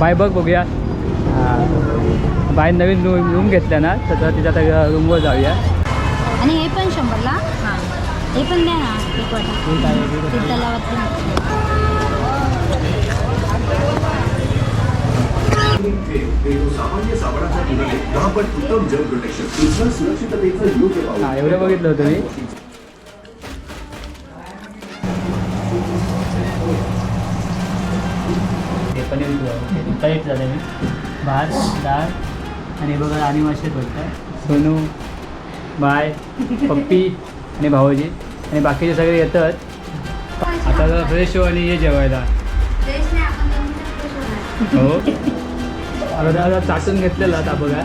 Bye बघ बघूया. हां. बाय नवीन रूम रूम घेतल्या ना तर तिच्या आता रूमवर जाऊया. आणि हे पण शंभरला? हां. हे पण द्या ना एक वाटा. हां एवढं बघितलं होतं मी. पनीर कलेक्ट झालं मी भात डाळ आणि बघा आणि मासे बोलतात सोनू बाय पप्पी आणि भाऊजी. आणि बाकीचे सगळे येतात. आता जरा फ्रेश हो आणि ये जेवायला. हो. आता चाटून घेतलेला आता बघा.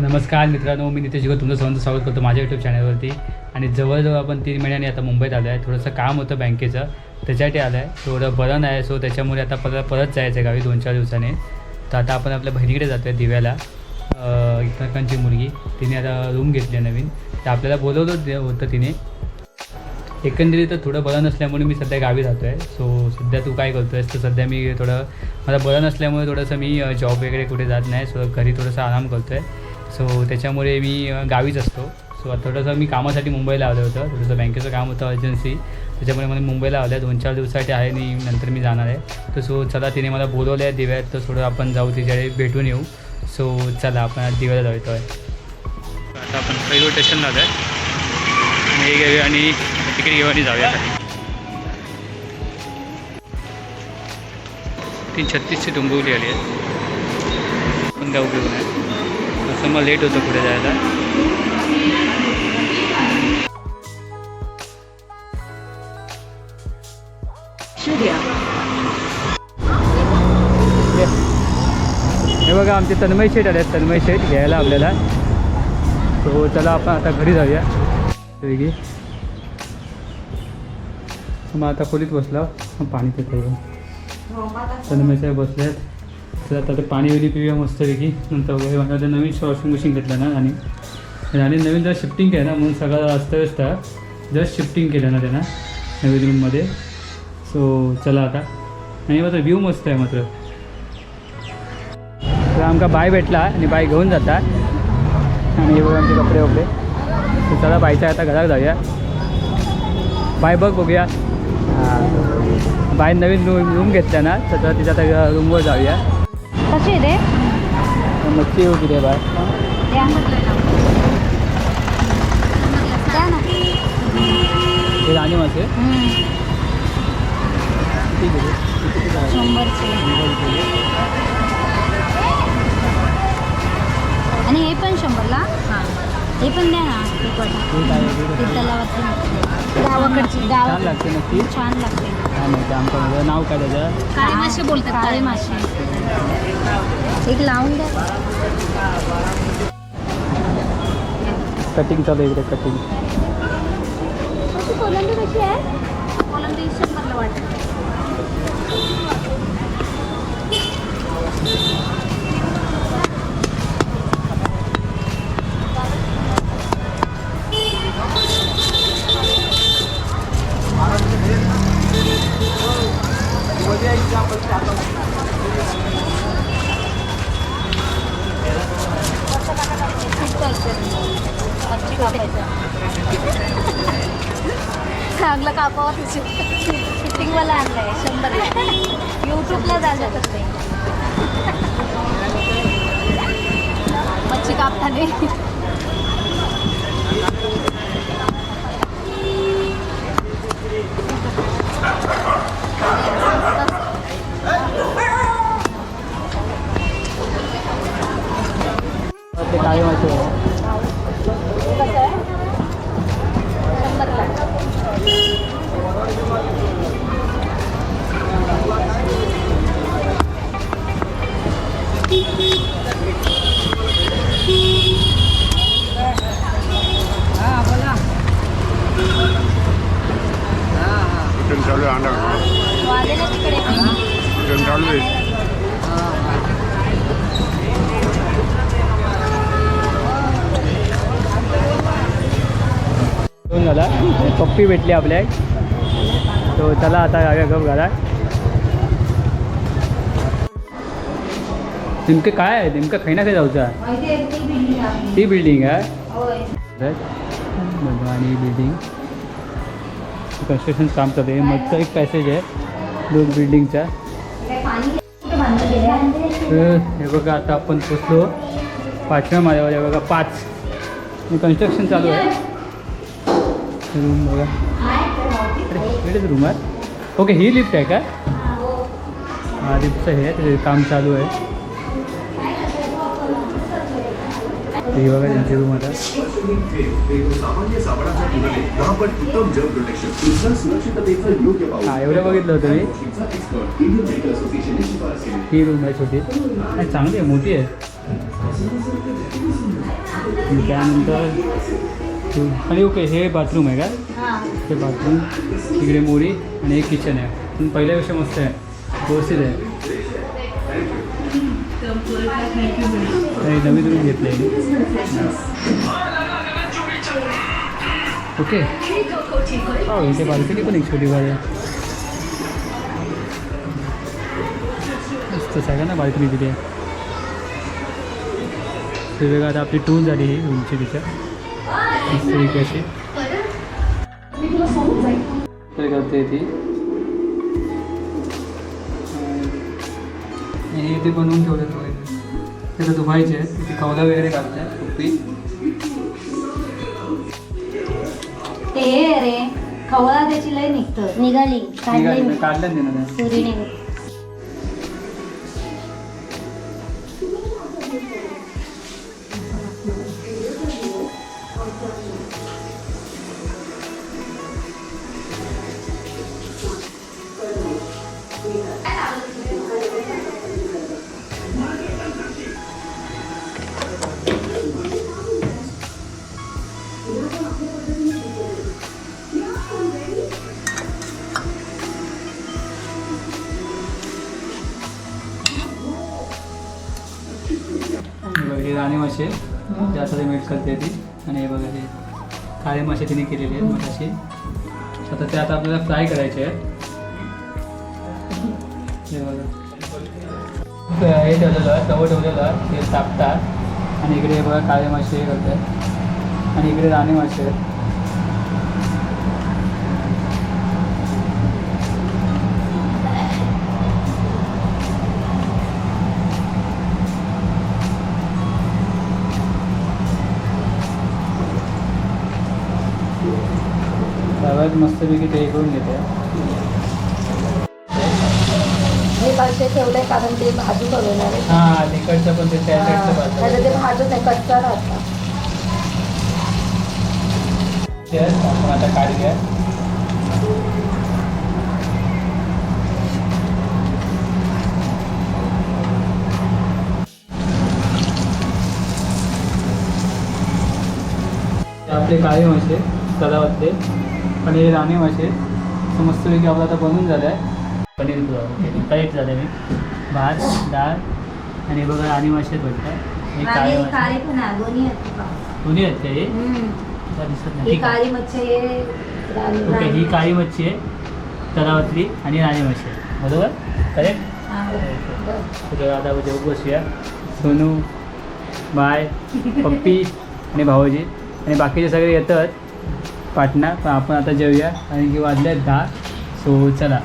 नमस्कार मित्रांनो मी नितेश गो तुमचं सर्वांचं स्वागत करतो माझ्या यूट्यूब चॅनलवरती आणि जवळजवळ आपण तीन महिन्याने आता मुंबईत आलो आहे थोडंसं काम होतं बँकेचं त्याच्यासाठी आलं आहे थोडं बरं नाही सो त्याच्यामुळे आता परत परत जायचं आहे गावी दोन चार दिवसाने. तर आता आपण आपल्या बहिणीकडे जातो आहे दिव्याला एकमेकांची मुलगी. तिने आता रूम घेतली आहे नवीन. तर आपल्याला बोलवलं होतं तिने. एकंदरीत थोडं बरं नसल्यामुळे मी सध्या गावी राहतो आहे सो सध्या तू काय करतो आहेस तर सध्या मी थोडं मला बरं नसल्यामुळे थोडंसं मी जॉब वगैरे कुठे जात नाही. सो घरी थोडंसं आराम करतो आहे सो त्याच्यामुळे मी गावीच असतो. सो आता थोडंसं मी कामासाठी मुंबईला आलं होतं. थोडंसं बँकेचं काम होतं अर्जन्सी त्याच्यामुळे मला मुंबईला आलं आहे दोन चार दिवसासाठी आहे आणि नंतर मी जाणार आहे. तर सो चला तिने मला बोलवलं आहे दिव्यात. तर थोडं आपण जाऊ तिच्याकडे भेटून येऊ. सो चला आपण दिव्याला जाऊ आहे आता आपण रेल्वे स्टेशनला आलो आहे आणि घेऊया आणि तिकीट घेऊ आणि जाऊया खाली ती छत्तीसची डोंबिवली आली आहे. पण जाऊ घेऊन आहे असं मग लेट होतं पुढे जायला. हे बघा आमचे तन्मय शेठ आले तन्मय शेठ घ्यायला आपल्याला. तो चला आपण आता घरी जाऊया. वेगळी मग आता खोलीत बसला. पाणी पित तन्मय साहेब बसले आहेत तर आता ते पाणी वगैरे पिऊया मस्तपैकी. नंतर वगैरे नवीन वॉशिंग मशीन घेतलं ना आणि आणि नवीन जर शिफ्टिंग केलं ना म्हणून सगळं अस्तव्यस्त आहे जस्ट शिफ्टिंग केलं ना त्यांना नवीन रूममध्ये सो चला आता. आणि मात्र व्ह्यू मस्त आहे मात्र. तर आमका बाय भेटला आणि बाय घेऊन जाता. आणि हे बघ आमचे कपडे वगैरे तर चला बायचा आता घरात जाऊया. बाय बघ बघूया. बाय नवीन रूम रूम घेतल्या ना तर तिच्या आता रूमवर जाऊया. कशी आहे रे मच्छी किती बाय द्या ना हे राणी मासे? शंभरचे. आणि हे पण शंभरला हां हे पण द्या ना एक वाटा ते. तलावातली गावाकडची छान गाव लागते नक्की. छान लागते. काय माहिती नाव काय त्याचं? काळे मासे बोलतात काळे मासे एक लावून द्या कटिंग चालू आहे इकडे कटिंग कोलंबी कशी आहे? कोलंबी शंभरला वाटत चांगलं कापावं तिची शूटिंगवाला आणलंय शंभर यूट्यूबला जायचं तर ते. मच्छी कापताना. झाला. पप्पी भेटली आपल्या तो चला आता गाड्या गप घाला. नेमकं काय आहे? नेमकं खाई ना काय जाऊचा. ती बिल्डिंग आहे. आणि बिल्डिंग कन्स्ट्रक्शन काम चालू आहे. मधचा एक पॅसेज आहे. दोन बिल्डिंगचा हे बघा आता आपण पोचलो. पाचव्या माझ्यावर आहे बघा पाच. कन्स्ट्रक्शन चालू आहे. रूम बघा रूम आहे ओके ही? लिफ्ट आहे का हा लिफ्टचं हे त्याचे काम चालू ही। रूम आता हा। ही रूम आहे छोटी। चांगली आहे, मोठी त्यानंतर आणि ओके हे बाथरूम आहे का? हे. बाथरूम इकडे मोरी आणि एक किचन आहे. पण पहिल्यापेक्षा मस्त आहे. व्यवस्थित आहे. नवीन रूम घेतलं ओके. हो इथे बाल्कनी पण एक छोटी बार आहे. मस्त सगळ्यांना बाल्कनी दिली आहे. ते वेगळं आता आपली टूर झाली ही रूमची तिच्या एक अशी तर करते ती. हे इथे बनवून ठेवलं थोडे त्याला धुवायचे आहे तिथे कवला वगैरे घालते कुप्पी. ते हे रे खवळा त्याची लय निघतं. निघाली. काढली. ना, काढलं ना. त्यानं. सुरी निघत हे राणी मासे जास्त मेल्ट करते ती. आणि हे बघा हे काळे मासे तिने केलेले आहेत मगाशी आता ते आता आपल्याला फ्राय करायचे आहेत. हे बघा. हे ठेवलेलं तवं ठेवलेलं ते तापतात आणि इकडे हे बघा काळे मासे हे करतात. आणि इकडे राणी मासे आहेत. सगळ्यात मस्तपैकी ते करून घेते पाचशे ठेवलंय कारण ते भाजू बनवणार आहे. हां तिकडचं पण ते त्या साईडचं त्याचं ते भाजत नाही कच्चा राहता. तेच आपण आता काढूया हे आपले काळे मासे तलावातले आणि हे राणे मासे. मस्तपैकी आपलं आता बनून झालं आहे पनीर पुलाव कलेक्ट झालं मी. भात डाळ आणि बघा हे आणि मासे. काळे पण आहे, दोन्ही आहेत बघा. दोन्ही आहेत का हे? दिसत नाही. ओके ही. काळी मच्छी आहे. तलावातली आणि राणी मच्छी आहे बरोबर? करेक्ट हा. आता जेव बसूया सोनू बाय पप्पी आणि भाऊजी. आणि बाकीचे सगळे येतात. पाटणा. पण आपण आता जेवूया. कारण की वाजले आहेत दहा सो चला.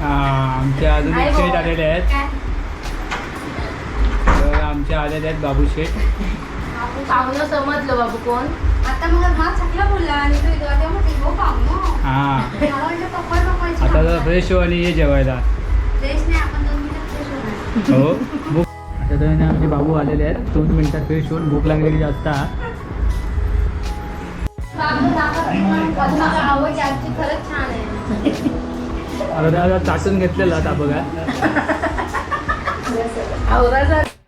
हां आमचे अजून एक शेट आलेले आहेत? तर आमचे आलेले आहेत बाबू शेठ. पाहुणं समजलं. बाबू कोण? आता मग हा बोलला. आणि तो हो पाहुणं. हां. जरा फ्रेश हो आणि ये जेवायला. फ्रेश नाही आपण दोन मिनिटात फ्रेश होणार. हो. भूक आता तर आमचे बाबू आलेले आहेत. दोन मिनिटात फ्रेश होऊन भूक लागलेली जास्त. अर्धा चाटून घेतलेला आता बघा.